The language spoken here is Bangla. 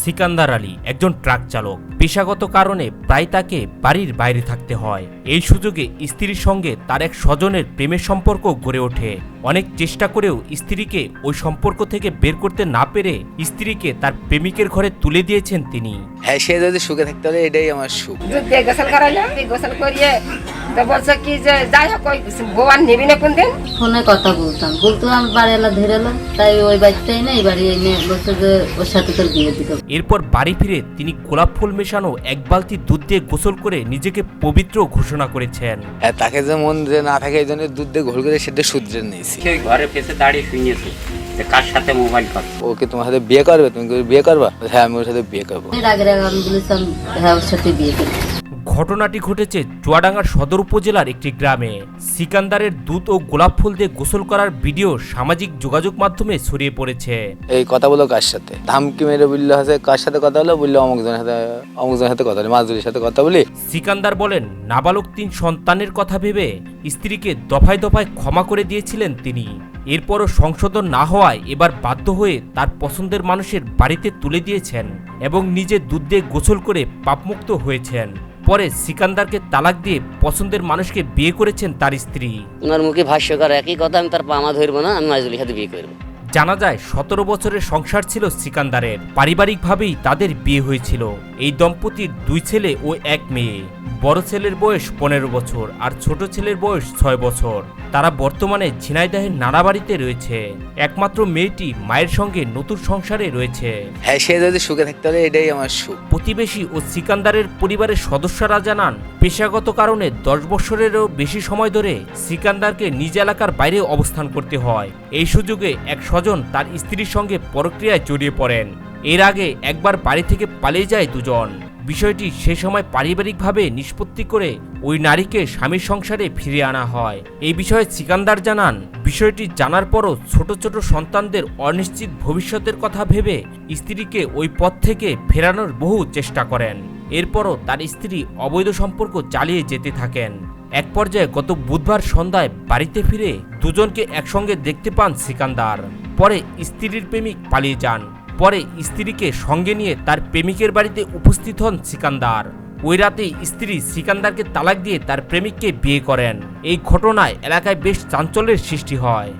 সিকান্দার আলী একজন ট্রাক চালক। পেশাগত কারণে প্রায় তাকে বাড়ির বাইরে থাকতে হয়। এই সুযোগে স্ত্রীর সঙ্গে তার এক স্বজনের প্রেমের সম্পর্ক গড়ে ওঠে। অনেক চেষ্টা করেও স্ত্রীকে ওই সম্পর্ক থেকে বের করতে না পেরে স্ত্রীকে তার প্রেমিকের ঘরে তুলে দিয়েছেন তিনি। হ্যাঁ সে যদি সুখে থাকতে পারে এটাই আমার সুখ। গোসল করিয়ে তো বলছে কি যে যাই হোক ওই গোয়ার নিবি না কোনদিন? ফোনে কথা বলতাম। বলতো আমি বাড়ি এলা ধরে এলাম তাই ওই বাড়িটাই না এই বাড়ি এনে বলছে যে ওর সাথে তোর বিয়ে দিতে। এরপর বাড়ি ফিরে তিনি গোলাপ ফুল মেশানো এক বালতি দুধ দিয়ে গোসল করে নিজেকে পবিত্র ঘোষণা করেছেন। হ্যাঁ তাকে যে মন যে না থাকে এই জন্য দুধ দিয়ে ঘোল করে সেটা শুধরে নিয়েছি। সে ঘরে ফেসে দাঁড়িয়ে শুনিয়েছে যে কার সাথে মোবাইল কথা ও কি তোমার সাথে বিয়ে করবে? তুমি কি বিয়ে করবা? হ্যাঁ আমি ওর সাথে বিয়ে করব। আগে আমি বলেছিলাম হ্যাঁ ওর সাথে বিয়ে করব। ঘটনাটি ঘটেছে চুয়াডাঙ্গার সদর উপজেলার একটি গ্রামে। সিকান্দারের দুধ ও গোলাপ ফুল দিয়ে গোসল করার ভিডিও সামাজিক যোগাযোগ মাধ্যমে ছড়িয়ে পড়েছে। এই কথা বলো কার সাথে? ধামকি মেরে বলল আছে কার সাথে কথা হলো বলল অমুক জনের সাথে অমুক জনের সাথে কথা বলি মাজুরির সাথে কথা বলি। সিকান্দার বলেন নাবালক তিন সন্তানের কথা ভেবে স্ত্রীকে দফায় দফায় ক্ষমা করে দিয়েছিলেন তিনি। এরপরও সংশোধন না হওয়ায় এবার বাধ্য হয়ে তার পছন্দের মানুষের বাড়িতে তুলে দিয়েছেন এবং নিজে দুধ দিয়ে গোসল করে পাপমুক্ত হয়েছেন। পরে সিকান্দারকে তালাক দিয়ে পছন্দের মানুষকে বিয়ে করেছেন তার স্ত্রী। ওনার মুখে ভাষ্যকার একই কথা আমি তার পামা ধরবো না আমি মাজুলির সাথে বিয়ে করব। জানা যায় সতেরো বছরের সংসার ছিল সিকান্দারের। পারিবারিকভাবেই তাদের বিয়ে হয়েছিল। এই দম্পতির দুই ছেলে ও এক মেয়ে। বড় ছেলের বয়স পনেরো বছর আর ছোট ছেলের বয়স ছয় বছর। তারা বর্তমানে ঝিনাইদহের নানাবাড়িতে রয়েছে। একমাত্র মেয়েটি মায়ের সঙ্গে নতুন সংসারে রয়েছে। হ্যাঁ সে যদি সুখে থাকতে পারে এটাই আমার সুখ। প্রতিবেশী ও সিকান্দারের পরিবারের সদস্যরা জানান পেশাগত কারণে দশ বছরেরও বেশি সময় ধরে সিকান্দারকে নিজ এলাকার বাইরে অবস্থান করতে হয়। এই সুযোগে এক স্বজন তার স্ত্রীর সঙ্গে পরক্রিয়ায় জড়িয়ে পড়েন। এর আগে একবার বাড়ি থেকে পালিয়ে যায় দুজন। বিষয়টি সে সময় পারিবারিকভাবে নিষ্পত্তি করে ওই নারীকে স্বামীর সংসারে ফিরিয়ে আনা হয়। এই বিষয়ে সিকান্দার জানান, বিষয়টি জানার পরও ছোট ছোট সন্তানদের অনিশ্চিত ভবিষ্যতের কথা ভেবে স্ত্রীকে ওই পথ থেকে ফেরানোর বহু চেষ্টা করেন। এরপরও তার স্ত্রী অবৈধ সম্পর্ক চালিয়ে যেতে থাকেন। এক পর্যায়ে গত বুধবার সন্ধ্যায় বাড়িতে ফিরে দুজনকে একসঙ্গে দেখতে পান সিকান্দার। পরে স্ত্রীর প্রেমিক পালিয়ে যান। পরে স্ত্রীকে সঙ্গে নিয়ে তার প্রেমিকের বাড়িতে উপস্থিত হন সিকান্দার। ওই রাতে স্ত্রী সিকান্দারকে তালাক দিয়ে তার প্রেমিককে বিয়ে করেন। এই ঘটনায় এলাকায় বেশ চাঞ্চল্যের সৃষ্টি হয়।